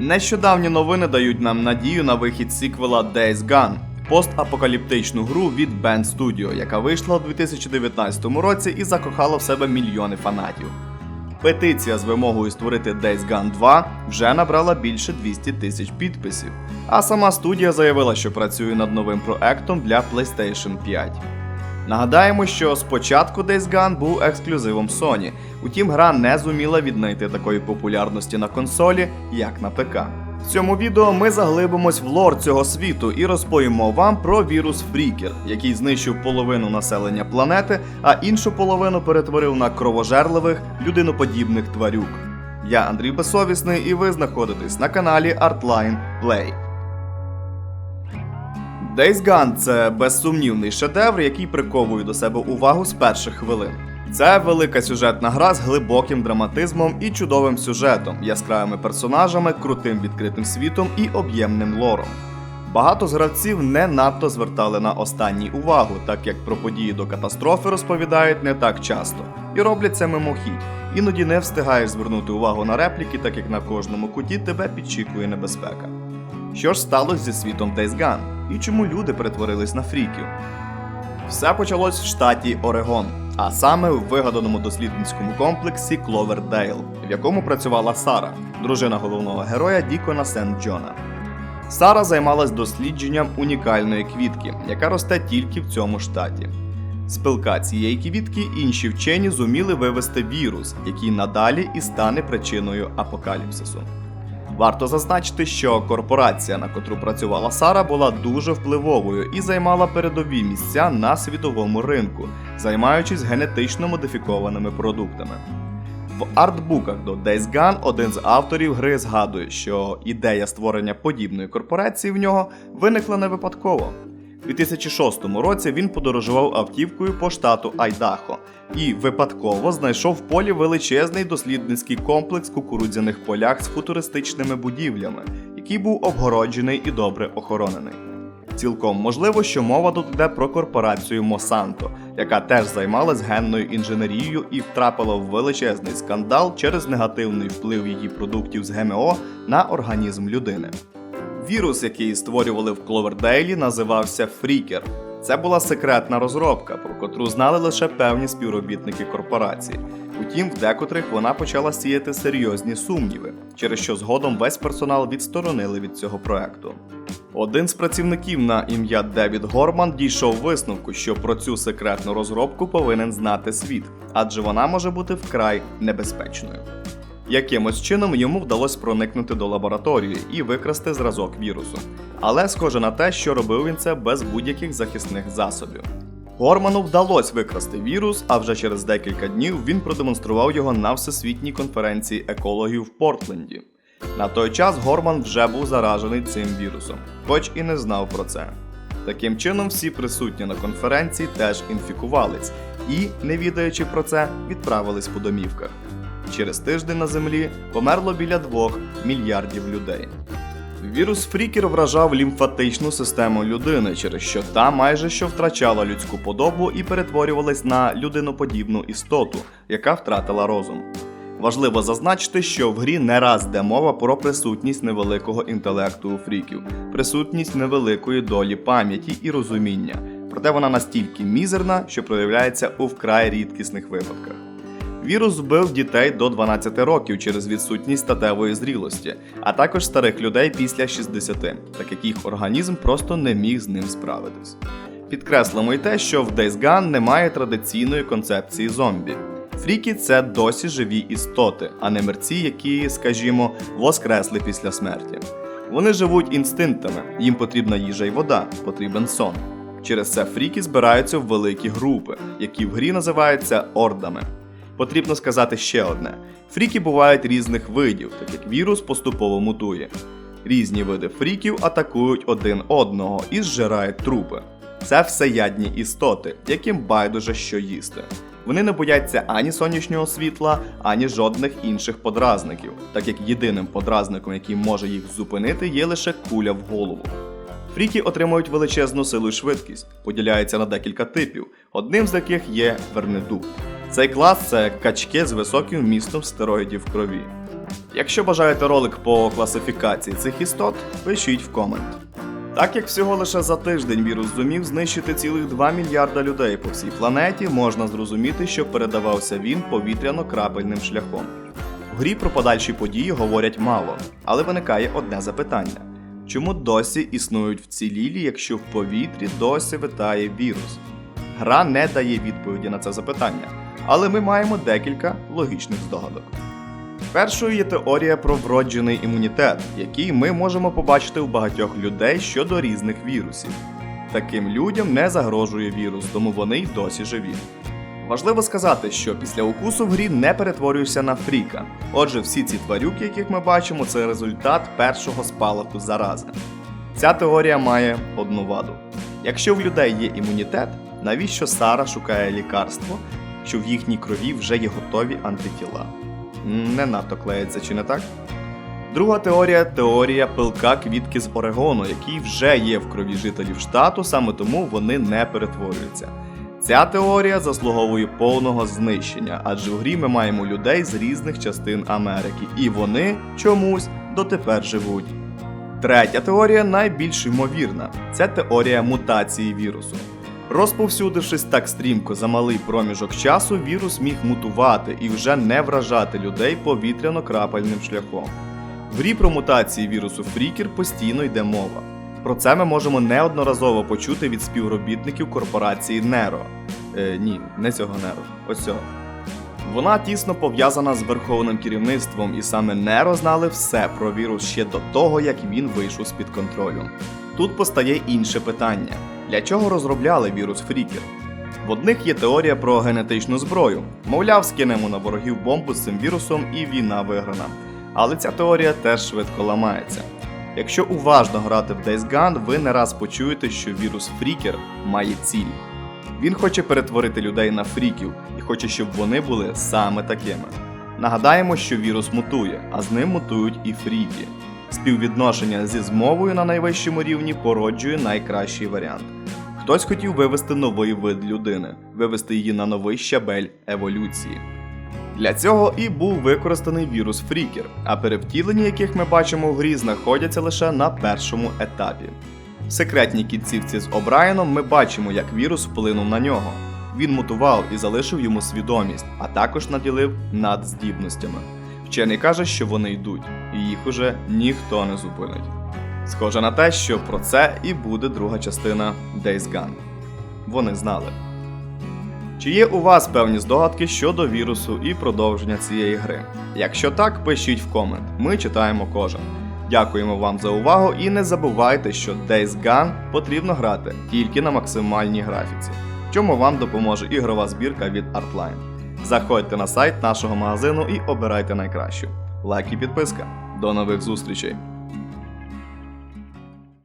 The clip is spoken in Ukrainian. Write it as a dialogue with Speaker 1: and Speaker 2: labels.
Speaker 1: Нещодавні новини дають нам надію на вихід сіквела Days Gone, постапокаліптичну гру від Band Studio, яка вийшла у 2019 році і закохала в себе мільйони фанатів. Петиція з вимогою створити Days Gone 2 вже набрала більше 200 тисяч підписів, а сама студія заявила, що працює над новим проектом для PlayStation 5. Нагадаємо, що спочатку Days Gone був ексклюзивом Sony, утім гра не зуміла віднайти такої популярності на консолі, як на ПК. В цьому відео ми заглибимось в лор цього світу і розповімо вам про вірус Фрікер, який знищив половину населення планети, а іншу половину перетворив на кровожерливих людиноподібних тварюк. Я Андрій Безсовісний, і ви знаходитесь на каналі Artline Play. Days Gone – це безсумнівний шедевр, який приковує до себе увагу з перших хвилин. Це велика сюжетна гра з глибоким драматизмом і чудовим сюжетом, яскравими персонажами, крутим відкритим світом і об'ємним лором. Багато з гравців не надто звертали на останній увагу, так як про події до катастрофи розповідають не так часто і роблять це мимохідь. Іноді не встигаєш звернути увагу на репліки, так як на кожному куті тебе підчікує небезпека. Що ж сталося зі світом Days Gone? І чому люди перетворились на фріків? Все почалось в штаті Орегон, а саме в вигаданому дослідницькому комплексі Кловердейл, в якому працювала Сара, дружина головного героя Дікона Сент Джона. Сара займалась дослідженням унікальної квітки, яка росте тільки в цьому штаті. З пилка цієї квітки інші вчені зуміли вивести вірус, який надалі і стане причиною апокаліпсису. Варто зазначити, що корпорація, на котру працювала Сара, була дуже впливовою і займала передові місця на світовому ринку, займаючись генетично модифікованими продуктами. В артбуках до Days Gone один з авторів гри згадує, що ідея створення подібної корпорації в нього виникла не випадково. У 2006 році він подорожував автівкою по штату Айдахо і випадково знайшов в полі величезний дослідницький комплекс кукурудзяних полях з футуристичними будівлями, який був обгороджений і добре охоронений. Цілком можливо, що мова тут йде про корпорацію Мосанто, яка теж займалась генною інженерією і втрапила в величезний скандал через негативний вплив її продуктів з ГМО на організм людини. Вірус, який створювали в Кловердейлі, називався Фрікер. Це була секретна розробка, про котру знали лише певні співробітники корпорації. Утім, в декотрих вона почала сіяти серйозні сумніви, через що згодом весь персонал відсторонили від цього проекту. Один з працівників на ім'я Девід Горман дійшов висновку, що про цю секретну розробку повинен знати світ, адже вона може бути вкрай небезпечною. Якимось чином йому вдалося проникнути до лабораторії і викрасти зразок вірусу. Але схоже на те, що робив він це без будь-яких захисних засобів. Горману вдалося викрасти вірус, а вже через декілька днів він продемонстрував його на всесвітній конференції екологів в Портленді. На той час Горман вже був заражений цим вірусом, хоч і не знав про це. Таким чином, всі присутні на конференції теж інфікувались і, не відаючи про це, відправились по домівках. Через тиждень на землі померло біля 2 мільярдів людей. Вірус Фрікер вражав лімфатичну систему людини, через що та майже що втрачала людську подобу і перетворювалась на людиноподібну істоту, яка втратила розум. Важливо зазначити, що в грі не раз йде мова про присутність невеликого інтелекту у фріків, присутність невеликої долі пам'яті і розуміння, проте вона настільки мізерна, що проявляється у вкрай рідкісних випадках. Вірус вбив дітей до 12 років через відсутність статевої зрілості, а також старих людей після 60, так як їх організм просто не міг з ним справитись. Підкреслимо й те, що в Days Gone немає традиційної концепції зомбі. Фріки це досі живі істоти, а не мерці, які, скажімо, воскресли після смерті. Вони живуть інстинктами, їм потрібна їжа й вода, потрібен сон. Через це фріки збираються в великі групи, які в грі називаються ордами. Потрібно сказати ще одне: фріки бувають різних видів, так як вірус поступово мутує. Різні види фріків атакують один одного і зжирають трупи. Це всеядні істоти, яким байдуже що їсти. Вони не бояться ані сонячного світла, ані жодних інших подразників, так як єдиним подразником, який може їх зупинити, є лише куля в голову. Фріки отримують величезну силу і швидкість, поділяються на декілька типів, одним з яких є Вернедук. Цей клас це качки з високим вмістом стероїдів в крові. Якщо бажаєте ролик по класифікації цих істот, пишіть в комент. Так як всього лише за тиждень вірус зумів знищити цілих 2 мільярда людей по всій планеті, можна зрозуміти, що передавався він повітряно-крапельним шляхом. В грі про подальші події говорять мало, але виникає одне запитання: чому досі існують вцілілі, якщо в повітрі досі витає вірус? Гра не дає відповіді на це запитання, але ми маємо декілька логічних здогадок. Першою є теорія про вроджений імунітет, який ми можемо побачити у багатьох людей щодо різних вірусів. Таким людям не загрожує вірус, тому вони й досі живі. Важливо сказати, що після укусу в грі не перетворюєшся на фріка. Отже, всі ці тварюки, яких ми бачимо, це результат першого спалаху зарази. Ця теорія має одну ваду. Якщо в людей є імунітет, навіщо Сара шукає лікарство, що в їхній крові вже є готові антитіла? Не надто клеїться, чи не так? Друга теорія теорія пилка квітки з Орегону, який вже є в крові жителів штату, саме тому вони не перетворюються. Ця теорія заслуговує повного знищення, адже в грі ми маємо людей з різних частин Америки, і вони чомусь дотепер живуть. Третя теорія найбільш ймовірна це теорія мутації вірусу. Розповсюдившись так стрімко за малий проміжок часу, вірус міг мутувати і вже не вражати людей повітряно-крапельним шляхом. В грі про мутації вірусу Фрікер постійно йде мова. Про це ми можемо неодноразово почути від співробітників корпорації Неро. Е, ні, не цього Неро, ось цього. Вона тісно пов'язана з верховним керівництвом, і саме Неро знали все про вірус ще до того, як він вийшов з-під контролю. Тут постає інше питання: для чого розробляли вірус Фрікер? В одних є теорія про генетичну зброю. Мовляв, скинемо на ворогів бомбу з цим вірусом і війна виграна. Але ця теорія теж швидко ламається. Якщо уважно грати в Days Gone, ви не раз почуєте, що вірус Фрікер має ціль. Він хоче перетворити людей на фріків і хоче, щоб вони були саме такими. Нагадаємо, що вірус мутує, а з ним мутують і фріки. Співвідношення зі змовою на найвищому рівні породжує найкращий варіант. Хтось хотів вивести новий вид людини, вивести її на новий щабель еволюції. Для цього і був використаний вірус Фрікер, а перевтілення яких ми бачимо в грі знаходяться лише на першому етапі. В секретній кінцівці з Обрайеном ми бачимо, як вірус вплинув на нього. Він мутував і залишив йому свідомість, а також наділив надздібностями. Вчений каже, що вони йдуть, і їх уже ніхто не зупинить. Схоже на те, що про це і буде друга частина Days Gone. Вони знали. Чи є у вас певні здогадки щодо вірусу і продовження цієї гри? Якщо так, пишіть в комент. Ми читаємо кожен. Дякуємо вам за увагу і не забувайте, що Days Gone потрібно грати тільки на максимальній графіці, чому вам допоможе ігрова збірка від Artline. Заходьте на сайт нашого магазину і обирайте найкращу. Лайк і підписка. До нових зустрічей!